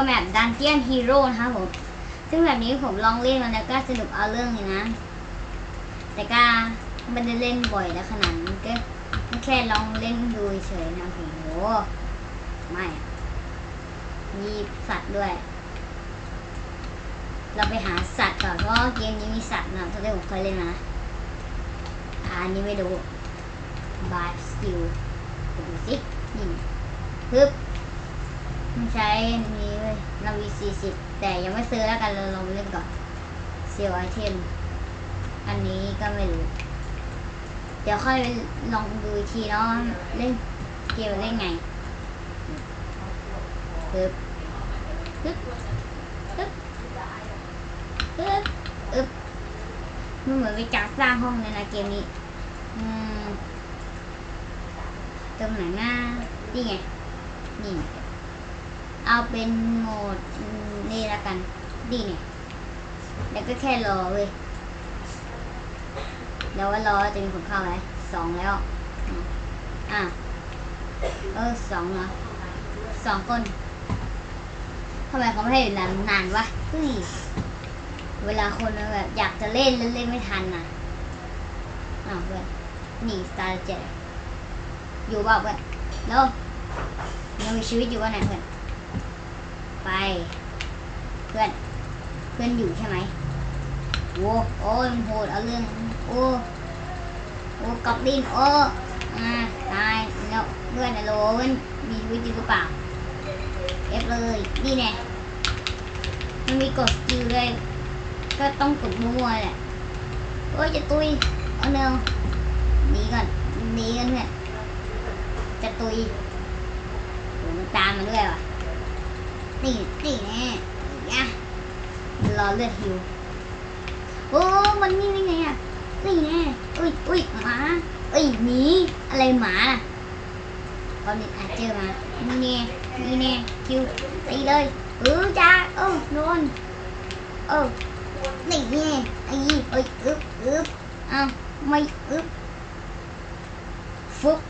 ก็แบบดันเจียนฮีโร่นะคะผม ซึ่งแบบนี้ผมลองเล่นมาแล้วก็สนุกเอาเรื่องอยู่นะ แต่ก็ไม่ได้เล่นบ่อยแล้วขนาดนั้นก็แค่ลองเล่นดูเฉยนะโอ้โหไม่มีสัตว์ด้วย เราไปหาสัตว์ก่อนเพราะเกมนี้มีสัตว์นะตอนที่ผมเคยเล่นมาอันนี้ไม่รู้บายสกิลดูสินี่ฮึบ มันใช้นี้เว้ยนาวีสี่สิบแต่ยังไม่ซื้อแล้วกันเราลองเล่นก่อนเซียวไอเทมอันนี้ก็ไม่รู้ เดี๋ยวค่อยลองดูทีเนาะเล่นเกมเล่นไงฮึบฮึบฮึบฮึบอึบมันเหมือนเป็นการสร้างห้องเลยนะเกมนี้ อืมตรงไหนหน้านี่ไงนี่ เอาเป็นโหมดนี่ละกัน ดีเนี่ยแล้วก็แค่รอเว้ยแล้วว่ารอจะมีคนเข้าไหมสองแล้ว อะ เออสองเหรอสองคนทำไมเขาไม่ให้อยู่นานนานวะเฮ้ยเวลาคนแบบอยากจะเล่นแล้วเล่นไม่ทันน่ะอ้าวเพื่อนหนีสตาร์เจ็ดอยู่เปล่าเพื่อนแล้วยังมีชีวิตอยู่ว่าไหนเพื่อน ไป เพื่อน เพื่อนอยู่ใช่ไหมโอ้โอ้ยมันโหดเอาเรื่อง โอ้โอ้กอบลินโอ้อาตายแล้วเพื่อนอะโลเว้นมีชีวิตอยู่หรือเปล่าเอฟเลยนี่แน่มันมีกดสกิลด้วยก็ต้องกดมั่วแหละโอ้ยจะตุยเอาเนวหนีก่อนหนีกันเพื่อนจะตุยโอ้มันตามมาด้วยว่ะ นี่นี่แน่เนี่ยรอเลือดหิวโอ้มันนี่ได้ไงอะนี่แน่อุ้ยอุ้ยหมาเอ้ยหมีอะไรหมาน่ะตอนนี้อาจเจอมานี่แน่นี่แน่คิวตีเลยเออจ้าเออโดนเออนี่แน่ไอ้ยี่เอ้ยอึ๊บอึ๊บอ้าวไม่อึ๊บฟึบ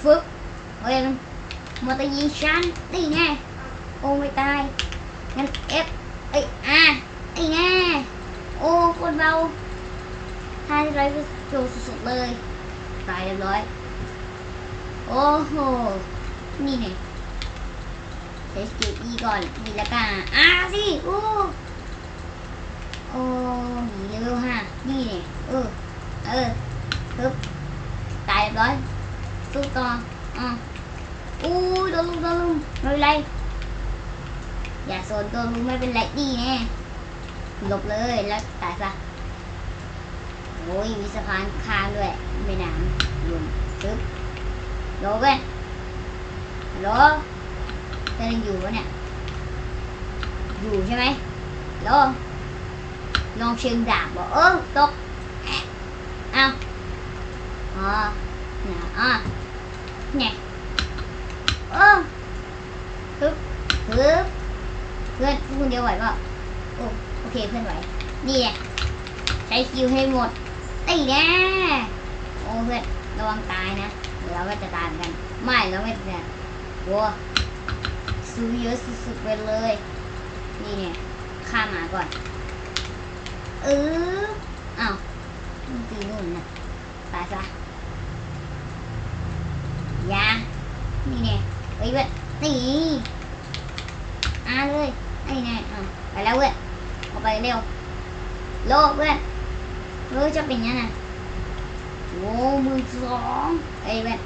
ฟึบเฮ้ยมันมาตะยิงฉันนี่แน่ โอ้ไม่ตาย งั้นเอฟเอ้อะไอ้แน่โอ้คนเราทายร้อยโจสุดๆเลย ตายเรียบร้อย โอ้โห นี่ไงเทสกิอีก่อนมีละกันอะสิโอ้โอ้หนีเร็วฮะนี่ไงเออ เออปึ๊บตายเรียบร้อยสู้ต่ออะอู้โดนลุมโดนลุมไม่เป็นไร อย่าโซนโดนลุมไม่เป็นไรดีแน่หลบเลยแล้วตายซะโอ้ยมีสะพานข้ามด้วยไม่น้ำรวมซึบโลเว้ยฮัลโหลเธอยังอยู่ปะเนี่ยอยู่ใช่ไหมฮัลโหลลองเชิงดาบบอกเออตกแอะเอาอ๋อเนี่ยอะเนี่ยเออฮึบฮึบ เพื่อนคุณเดียวไหวเปล่าโอ้โอเคเพื่อนไหวนี่ไงใช้คิวให้หมดตีแน่โอ้เพื่อนระวังตายนะเดี๋ยวเราก็จะตายเหมือนกัน ไม่เราไม่เนี่ยโว้สู้เยอะสุดๆไปเลย นี่เนี่ยฆ่าหมาก่อนเอออ้าวมันตีนู่นนะตายซะยานี่เนี่ยเฮ้ยเว้ยนี่อ่าเลย นี่ไงอะไปแล้วเว้ยออกไปเร็ว โลกเว้ยเออจะเป็นยังไงโอ้มือสองเอ้ยเว้ย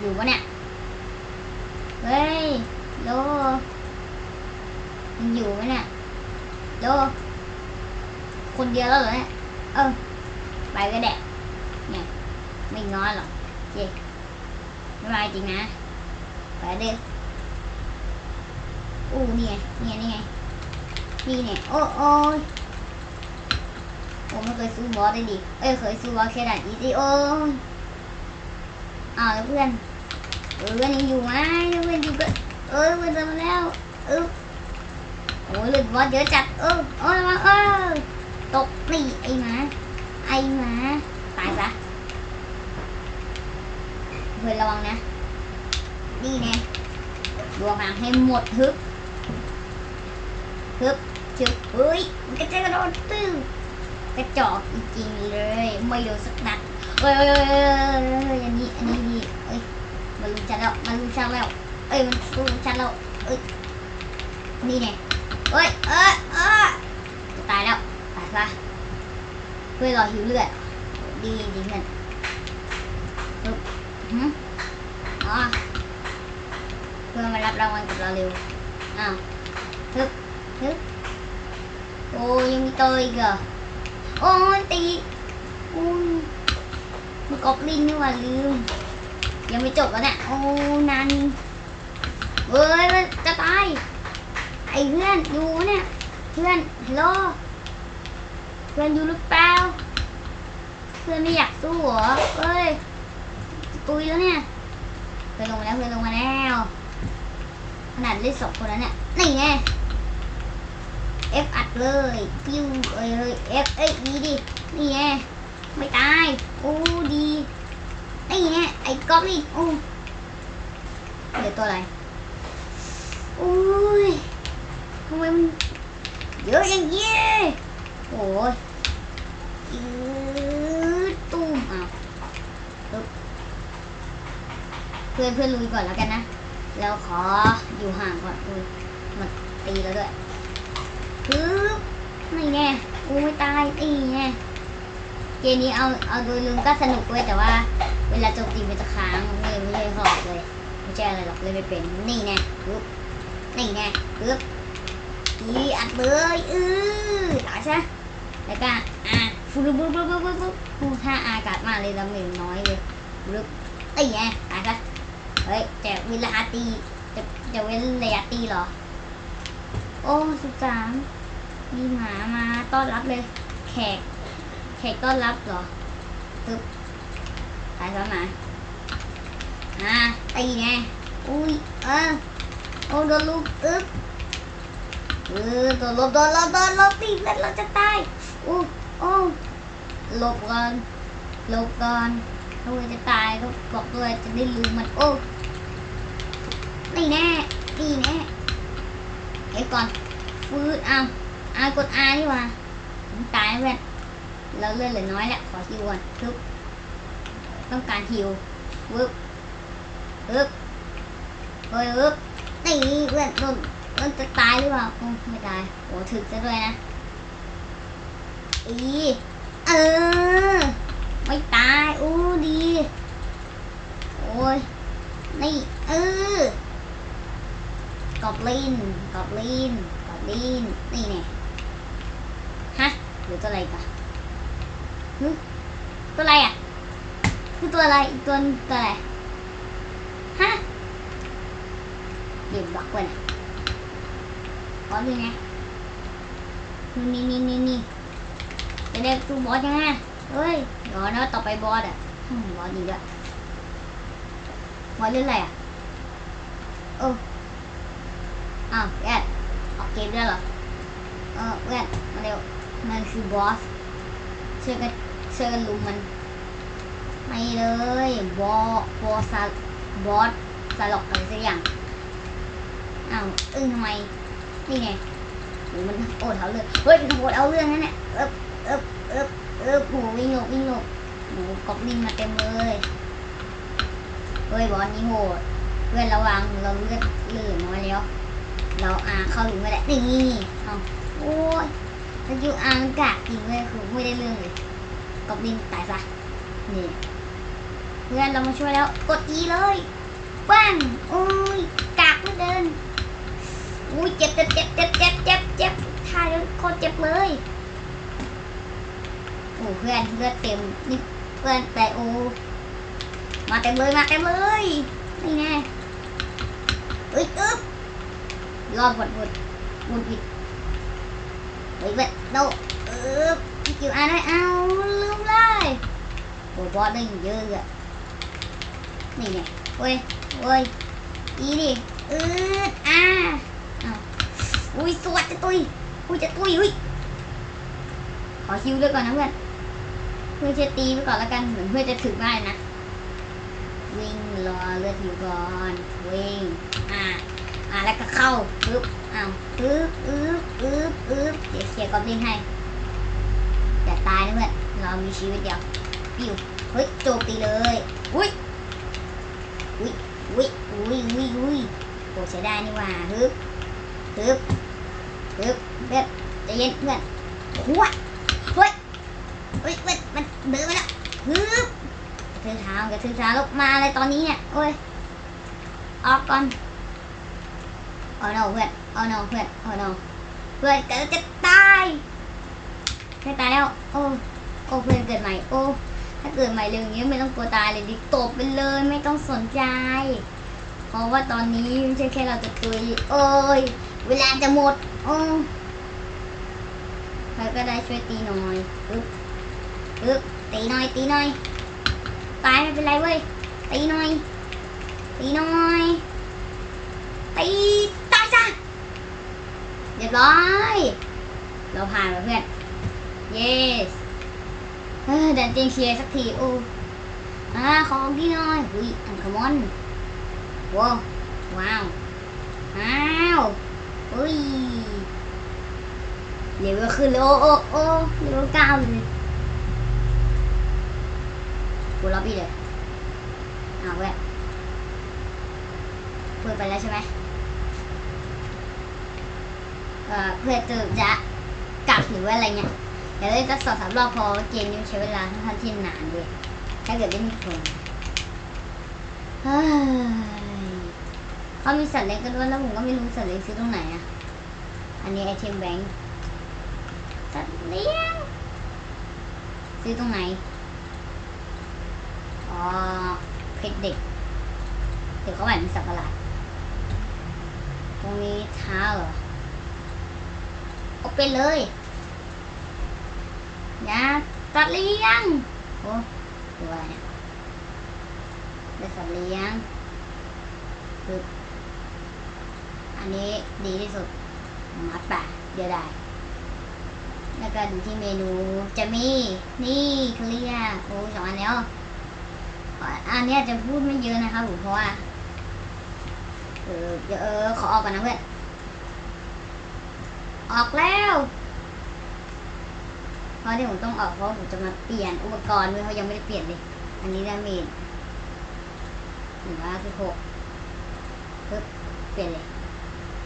อยู่ปะเนี่ย เฮ้ย โลมันอยู่ไหมเนี่ยโลคนเดียวแล้วเหรอเนี่ย เออ ไปก็แดะเนี่ย ไม่ง้อหรอกเจ๊ไม่ไรจริงนะ ไปเด้ออู้นี่ไงนี่ไงนี่ไง นี่เนี่ยโอ้โอ้ยผมไม่เคยสู้บอสได้ดิเอ้ยเคยสู้บอสแค่ด่านอีซีโอ้ยอ้าวเพื่อนเออเพื่อนยังอยู่ไหมเพื่อนอยู่ก็เออเพื่อนทำมาแล้วเออโอ้ยหลุดบอสเยอะจัดเออโอ้ยมาเออตกนี่ไอ้หมาไอ้หมาตายซะเพื่อนระวังนะ นี่แน่รวมมาให้หมดฮึบฮึบ ชึบเฮ้ย มันกระเจกระโดดตื้อกระจอกจริงๆเลย ไม่โดนสักนัดเอ้ยอันนี้อันนี้ดีเอ้ยมันรู้ชันแล้วมันรู้ชันแล้ว เอ้ย มันรู้ชันแล้ว เอ้ย นี่ไงเอ้ย เอ้ยเอ้ยจะตายแล้วตายซะเพื่อรอหิวเลือด ดีดีเพื่อนฮึบหืมอ๋อเพื่อมารับรางวัลกับเราเร็ว อ้าวฮึบฮึบ โอ้ยังมีตัวอีกเหรอโอ้ตีอุ้ยมันกอบลิงนี่หว่าลืม ยังไม่จบแล้วเนี่ยโอ้นานเว้ยมันจะตายไอ้เพื่อนอยู่เนี่ยเพื่อนฮัลโหลเพื่อนอยู่หรือเปล่าเพื่อนไม่อยากสู้เหรอเอ้ยตุยแล้วเนี่ยเพื่อนลงมาแล้วเพื่อนลงมาแล้วขนาดเล่นสองคนแล้วเนี่ยนี่ไง F อัดเลยปิ้วเอ้ยเอ้ย F เอ้ยดีดิ นี่ไงไม่ตาย โอ้ดีนี่ไงไอ้ก๊อปนี่โอ้เหลือตัวอะไรโอ้ยทำไมมันเยอะอย่างเงี้ยโอ้ยยืดตุ้มอะเพื่อนเพื่อนลุยก่อนแล้วกันนะ แล้วขออยู่ห่างก่อนอุ้ยมาตีแล้วด้วย ปึ๊บนี่ไงโอ้ยตายนี่ไงเกมนี้เอาเอาโดยรวมก็สนุกด้วยแต่ว่า เวลาโจมตีมันจะค้างไม่ไม่ใช่หอกเลยไม่ใช่อะไรหรอกเลยไม่เป็นนี่แน่ปึ๊บนี่แน่ปึ๊บอีอัดเลยอือตายซะแล้วก็อะฟูรุบุ๊บบุ๊บบุ๊บบุ๊บบุ๊บฟูถ้าอากาศมากเลยดาเมจน้อยเลยปึ๊บไอ้แง่ตายซะเฮ้ยจะเวลาตีจะจะเว้นระยะตีเหรอ โอ้สุดสามมีหมามาต้อนรับเลย แขก แขกต้อนรับเหรอตึ๊บตายแล้วนะอ่าตีไงอุ้ยเออโอ้โดนลูกอึ๊บเออโดนลบโดนลบโดนลบตีเลือดเราจะตายอู้โอ้ลบก่อนลบก่อนถ้าเราจะตายก็บอกด้วยจะได้ลืมมันโอ้นี่แน่นี่แน่ ดี๋ยวก่อนฟืดเอาอากดอาดีกว่าผมตายแล้วเพื่อนเราเลื่อนเหลือน้อยแล้วขอฮิวก่อนทึบต้องการฮิววึบวึบเฮ้ยวึบนี่เพื่อนโดนโดนจะตายหรือเปล่าโอ้ไม่ตายโอ้ถึกซะด้วยนะอีเออไม่ตายอู้ดี โอ้ยนี่เออ อบลินกอบลินกอบลินนี่เนี่ยฮะหรือตัวอะไรกันตัวอะไรอะ คือตัวอะไรอีกตัวตัวอะไรฮะเดี๋ยวบล็อกไว้นะบอสยังไงนี่นี่นี่นี่จะเรียกตัวบอสยังไงเฮ้ยเดี๋ยวนะต่อไปบอสอะบอสดีด้วยบอสเล่นอะไรอะโอ้ อ้าวแอดออกเกมด้วยเหรอ เออแอดมาเร็วมันคือบอสช่วยกันเชิญลุมมัน ไม่เลยบอบอซาบอสสลอกอะไรสักอย่างอ้าวอึ้งทำไม นี่ไงโหมันโอดเอาเรื่องเฮ้ยมันโอดเอาเรื่องนั่นแหละเอ๊บเอ๊บเอ๊บเอ๊บโหวิ่งหลบวิ่งหลบโหกอบลินมาเต็มเลยเฮ้ยบอสนี่โหดเพื่อนระวังเราเลือดเลือน้อยแล้ว เราอาเข้าหลุมไม่ได้นี่เอาโอ้ยสกิลอางกากจริงเลยคือไม่ได้เรื่องเลยกอบลินตายซะนี่เพื่อนเรามาช่วยแล้ว กด E เลยปังโอ้ยกากไม่เดินอุ้ยเจ็บเจ็บเจ็บเจ็บเจ็บเจ็บเจ็บทายแล้โคตรเจ็บเลยโอ้เพื่อนเลือดเต็มนี่เพื่อนแต่โอ้มาเต็มเลยมาเต็มเลยนี่ไงอึ๊บ รอดหมดหมดหมดผิดเฮ้ยเว้ยโดอึ๊บคิวอ่านได้เอาลืมเลยโอ้บอสได้เยอะอะนี่ไงเว้ยเว้ยอีดิอืดอ่าอุ้ยสวัสดจะตุยอุ้ยจะตุยอุ้ยขอคิวด้วยก่อนนะเพื่อนเพื่อจะตีไปก่อนแล้วกันเหมือนเพื่อจะถึงได้นะวิ่งรอเลือดอยู่ก่อนวิ่งอ่า อ่าแล้วก็เข้าปึ๊บอ้าวปึ๊บอึ๊บอึ๊บปึ๊บเดี๋ยวเคลียร์กอบลินให้อย่าตายนะเพื่อนเรามีชีวิตเดียวปิ้วเฮ้ยโจมตีเลยอุ้ยอุ้ยอุ้ยอุ้ยอุ้ยอุ้ยโอ้ใช้ได้นี่ว่าฮึบฮึบฮึบเพื่อนใจเย็นเพื่อนหัวเฮ้ยเฮ้ยเพื่อนมันเดินมาแล้วฮึบกระทือเท้ากระทือเท้าลงมาอะไรตอนนี้เนี่ยโอ้ยออกก่อน เอาโนเพื่อนเอาโนเพื่อนเอาโนเพื่อนก็จะตายไม่ตายแล้ว โอ้ โอ้เพื่อนเกิดใหม่ โอ้ ถ้าเกิดใหม่เร็วอย่างนี้ไม่ต้องกลัวตายเลยดิตบไปเลยไม่ต้องสนใจ เพราะว่าตอนนี้ไม่ใช่แค่เราจะตุยโอ้ย เวลาจะหมด โอ้ใครก็ได้ช่วยตีหน่อยอึ๊บอึ๊บตีหน่อย ตีหน่อย ตายไม่เป็นไรเว้ย ตีหน่อย ตีหน่อย ตี จ้ะเรียบร้อย เราผ่านแล้วเพื่อน yes เออเดินเตียงเชียร์สักทีโอ้อ่าของดีหน่อยอุ้ยอันคมอนว้าวว้าวอ้าวอุ้ยเลเวลขึ้นเลยโอ้โอ้โอ้เลเวลเก้าเลยกูล็อบบี้เลยเอาเว้ยพื่อนไปแล้วใช่ไหม เพื่อจะจะกลับหรือว่าอะไรเงี้ยเดี๋ยวเล่นสักสองสามรอบพอเกมนี้ใช้เวลาค่อนข้างที่นานด้วย ถ้าเกิดเล่นไม่คนเฮ้ยเขามีสัตว์เลี้ยงกันด้วยแล้วผมก็ไม่รู้สัตว์เลี้ยงซื้อตรงไหนอะ อันนี้ไอเทมแบงค์สัตว์เลี้ยงซื้อตรงไหน อ๋อเพชรเด็กเดี๋ยวเขาแหวนมีสัตว์ประหลาดตรงนี้เท้าเหรอ เอาไปเลยยาสัตว์เลี้ยงโอ้ตัวเนี่ยเป็นสัตว์เลี้ยงคืออันนี้ดีที่สุดมัดป่ะเดียวได้ แล้วก็ดูที่เมนูจะมีนี่เคลียร์โอ้สองอันแล้วอันนี้จะพูดไม่เยอะนะครับผมเพราะว่าเออเดี๋ยวเออขอออกก่อนนะเพื่อน ออกแล้วเพราะที่ผมต้องออกเพราะผมจะมาเปลี่ยนอุปกรณ์ด้วยเขายังไม่ได้เปลี่ยนเลย อันนี้ดาเมจหนึ่งร้อยสิบหกปึ๊บเปลี่ยนเลย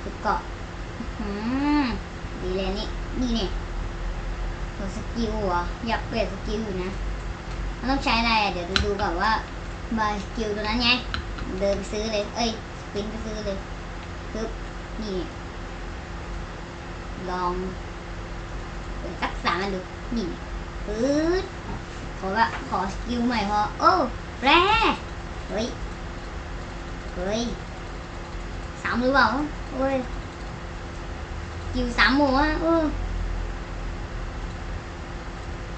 ชุดเกาะดีเลยนี่นี่เนี่ยตัวสกิลเหรออยากเปลี่ยนสกิลอยู่นะมันต้องใช้อะไรอะเดี๋ยวดูดูก่อนว่าบายสกิลตัวนั้นไง เดินไปซื้อเลย เอ้ยปรินไปซื้อเลยปึ๊บนี่ ลองเปิดสักสามอันดูนี่ปื๊ดขอว่าขอสกิลใหม่พอโอ้แร่เฮ้ยเฮ้ยสามหรือเปล่าโอ้ยสกิลสามหมูอะโอ้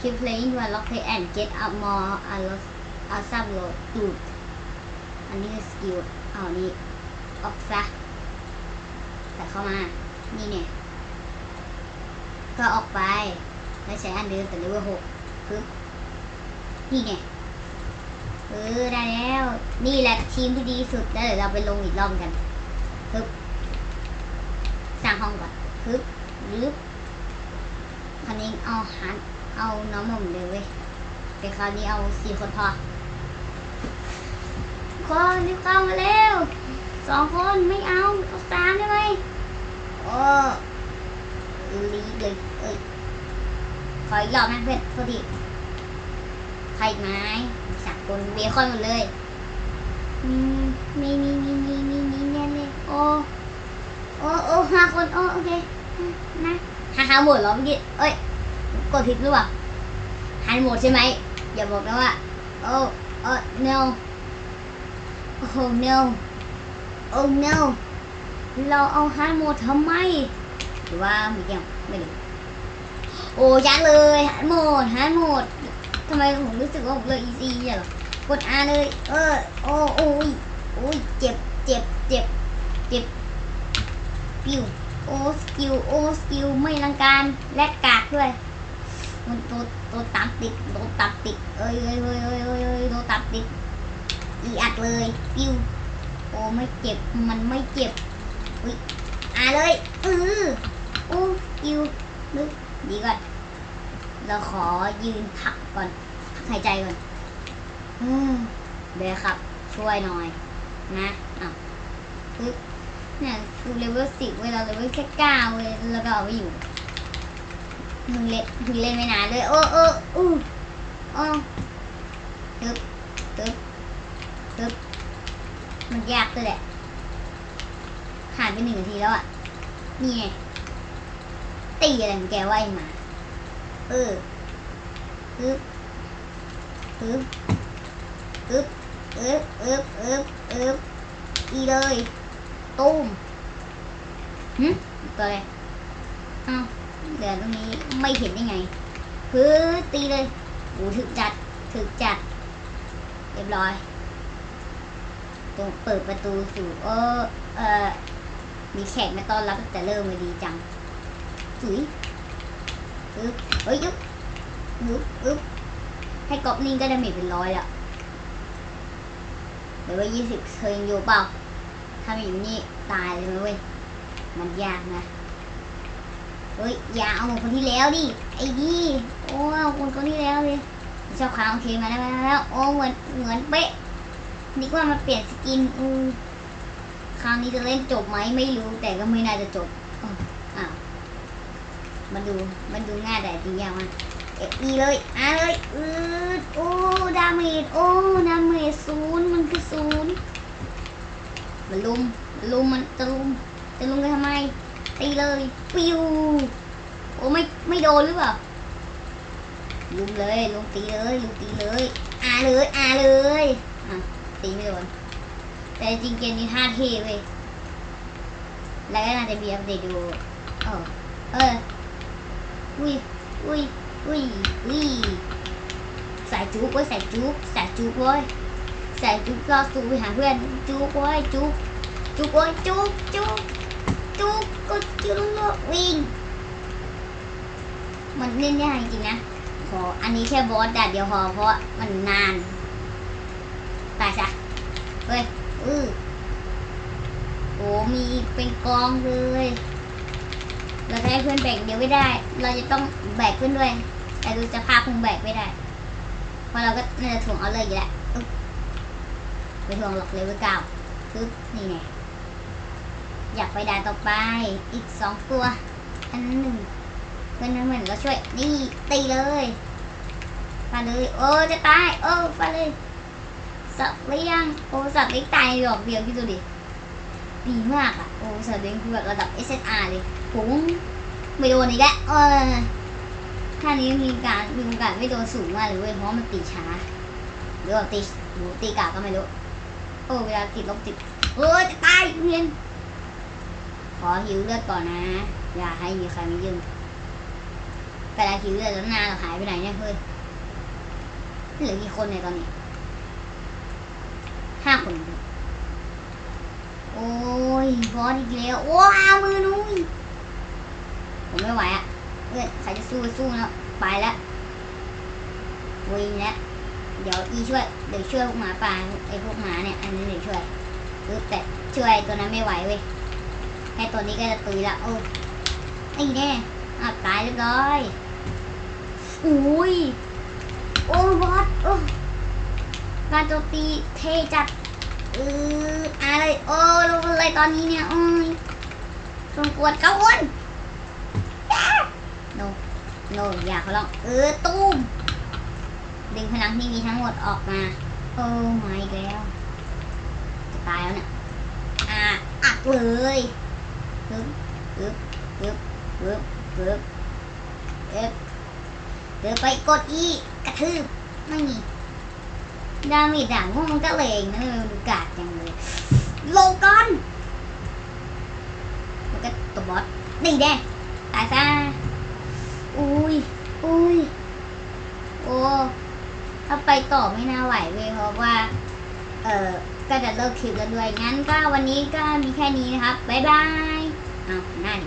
keep playing to unlock play and get up more a lot a sub load ดูดอันนี้คือสกิลเอานี่ออกซะใส่เข้ามา นี่เนี่ย ก็ออกไป แล้วใช้อันเดิมแต่เลเวลหกปึ๊บนี่ไงเออได้แล้ว นี่แหละทีมที่ดีสุดแล้วเดี๋ยวเราไปลงอีกรอบกันปึ๊บสร้างห้องก่อนปึ๊บหรือคราวนี้เอาหันเอาน้องหม่อมเลยเว้ยแต่คราวนี้เอาสี่คนพอคนรีบเข้ามาเร็วสองคนไม่เอาเอาสามได้ไหมโอ้ ลีเลยเอ้ยขออีกรอบนะเพื่อนโทษทีใครอีกไหมสามคนเบคอนหมดเลยมีมีมีมีมีมีแน่เลยโอ้โอ้โอ้ห้าคนโอ้โอเคนะห้าห้าหมดเหรอเมื่อกี้เอ้ยกดผิดหรือเปล่าหันหมดใช่ไหมอย่าบอกนะว่าโอ้โอ้ no โอ้ no โอ้ no เราเอาหันหมดทำไม รือว่ามียังไม่รู้โอ้ยัดเลยหันหมดหันหมดทำไมผมรู้สึกว่าผมเลยอีซีเนี่ยหรอกดอาเลย เออโอ้โอ้ยโอ้ยเจ็บเจ็บเจ็บเจ็บปิวโอ้สกิลโอ้สกิลไม่ลังการและกากด้วยมันตัวตัวตับติดโดนตับติดเอ้ยเอ้ยเอ้ยเอ้ยเอ้ยเอ้ยโดนตับติดอีอัดเลยปิวโอ้ไม่เจ็บมันไม่เจ็บอุ้ยอาเลยเออ อ้อิวนึกดีก่อน เราขอยืนพักก่อนพักหายใจก่อนอืมเบครับ ช่วยหน่อย นะอะปึ๊บเนี่ยกูเลเวลสิบเวลาเลเวลแค่เก้าเว้ยแล้วก็เอาไว้อยู่มึงเล่นมึงเล่นไม่นานเลย โอ้โอ้อู้อ๋อตึ๊บตึ๊บตึ๊บมันยากเลยแหละผ่านไปหนึ่งนาทีแล้วอะ นี่ไง ตีอะไรของแกว่าไอ้หมาเออปึ๊บปึ๊บปึ๊บเอ๊บเอ๊บเอ๊บเอ๊บอีเลยตุ้มหึตัวอะไรอ้าวเหลือตรงนี้ไม่เห็นได้ไงพื้ตีเลยโอ้ถึกจัดถึกจัด เรียบร้อยตรงเปิดประตูสู่เออเออมีแขกมาต้อนรับแต่เริ่มเลยดีจัง จุ๋ยอึ๊บเฮ้ยยุบยุบอึ๊บให้กอบลิงก็ได้เมจเป็นร้อยอะเดี๋ยวว่ายี่สิบเธอยังอยู่เปล่า ถ้าไม่อยู่นี่ตายเลยนะเว้ย มันยากนะ เฮ้ย อย่าเอาเหมือนคนที่แล้วดิ ไอ้ดิโอ้เอาคนคนที่แล้วเลยชอบค้างโอเคมาแล้วมาแล้ว โอ้เหมือนเหมือนเป๊ะนึกว่ามันเปลี่ยนสกินอือคราวนี้จะเล่นจบไหมไม่รู้แต่ก็ไม่น่าจะจบ มันดูมันดูง่ายแต่จริงยากมากเอ็อีเลยอะเลยอืดโอ้ดาเมจโอ้ดาเมจศูนย์มันคือศูนย์มันลุมมันลุมมันจะลุมจะลุมกันทำไมตีเลยปิวโอ้ไม่ไม่โดนหรือเปล่าลุมเลยลุมตีเลยลุมตีเลยอาเลยอาเลยอะตีไม่โดนแต่จริงเกมนี้ท่าเทเว้ยแล้วก็น่าจะมีอัปเดตดูเออเออ อุ้ยอุ้ยอุ้ยอุ้ยใส่จุกเว้ยใส่จุกใส่จุกเว้ยใส่จุกก็สู้ไปหาเพื่อนจุกไว้จุกจุกไว้จุกจุกจุกก็จุกวิ่งมันเล่นยากจริงๆนะขออันนี้แค่บอสแต่เดียวพอเพราะมันนานตายซะเฮ้ยอือโอ้มีเป็นกองเลย เราจะให้เพื่อนแบกเดียวไม่ได้ เราจะต้องแบกเพื่อนด้วย แต่ดูจะพาคงแบกไม่ได้ เพราะเราก็น่าจะถ่วงเอาเลยอยู่แล้วไปทวงหลอกเลเวลเก้าปึ๊บนี่ไงอยากไปด่านต่อไป อีกสองตัว อันนั้นหนึ่งเพื่อนนั้นเหมือนก็ช่วย นี่ตีเลยฟาเลย โอ้จะตาย โอ้ฟาเลยสัตว์เลี้ยงโอ้สัตว์เลี้ยงตายหยอกเดียวคิดดูดิ ดีมากอะ โอ้สัตว์เลี้ยงคือแบบระดับ SSR เลย ผมไม่โดนอีกแล้วเออท่านี้มีการมีโอกาสไม่โดนสูงมากเลยเว้ยเพราะมันตีช้าหรือว่าตีหรือตีกาก็ไม่รู้โอ้เวลาติดลบติดเออจะตายเรียนขอหิวเลือดก่อนนะ อย่าให้มีใครมายืมเวลาหิวเลือดแล้วนานเราหายไปไหนเนี่ยเฮ้ยเหลือกี่คนในยตอนนี้ห้าคนโอ้ยบอสอีกแล้วว้ามือนุ้ย ผมไม่ไหวอะเพื่อนใครจะสู้ก็สู้แล้วไปแล้ววิ่งแล้วเดี๋ยวอีช่วยเดี๋ยวช่วยพวกหมาป่าไอ้พวกหมาเนี่ยอันนี้เดี๋ยวช่วยปึ๊บแต่ช่วยตัวนั้นไม่ไหวเว้ยแค่ตัวนี้ก็จะตุยละโอ้ไอ้แน่อะตายเรียบร้อยอุ้ยโอ้บอสโอ้การโจมตีเทจัดเอออะไรโอ้ลงเลยตอนนี้เนี่ยโอ้ยสมควรกังวล โนโนอย่าเขาลองเออตุ้มดึงพลังที่มีทั้งหมดออกมา โอ้ไม่แล้วจะตายแล้วเนี่ยอะอักเลยปึ๊บปึ๊บปึ๊บปึ๊บปึ๊บเอ๊บเดี๋ยวไปกดอีกระทืบไม่มีดาเมจด่างพวกมันก็เลงนะมันกาดจังเลยโลกอนแล้วก็ตัวบอสนี่แดงตายซะ อุ้ยอุ้ยโอ้ถ้าไปต่อไม่น่าไหวเว้ยเพราะว่า เออก็จะเลิกคลิปแล้วด้วยงั้นก็วันนี้ก็มีแค่นี้นะครับ บ๊ายบายอ้าวหน้าดิ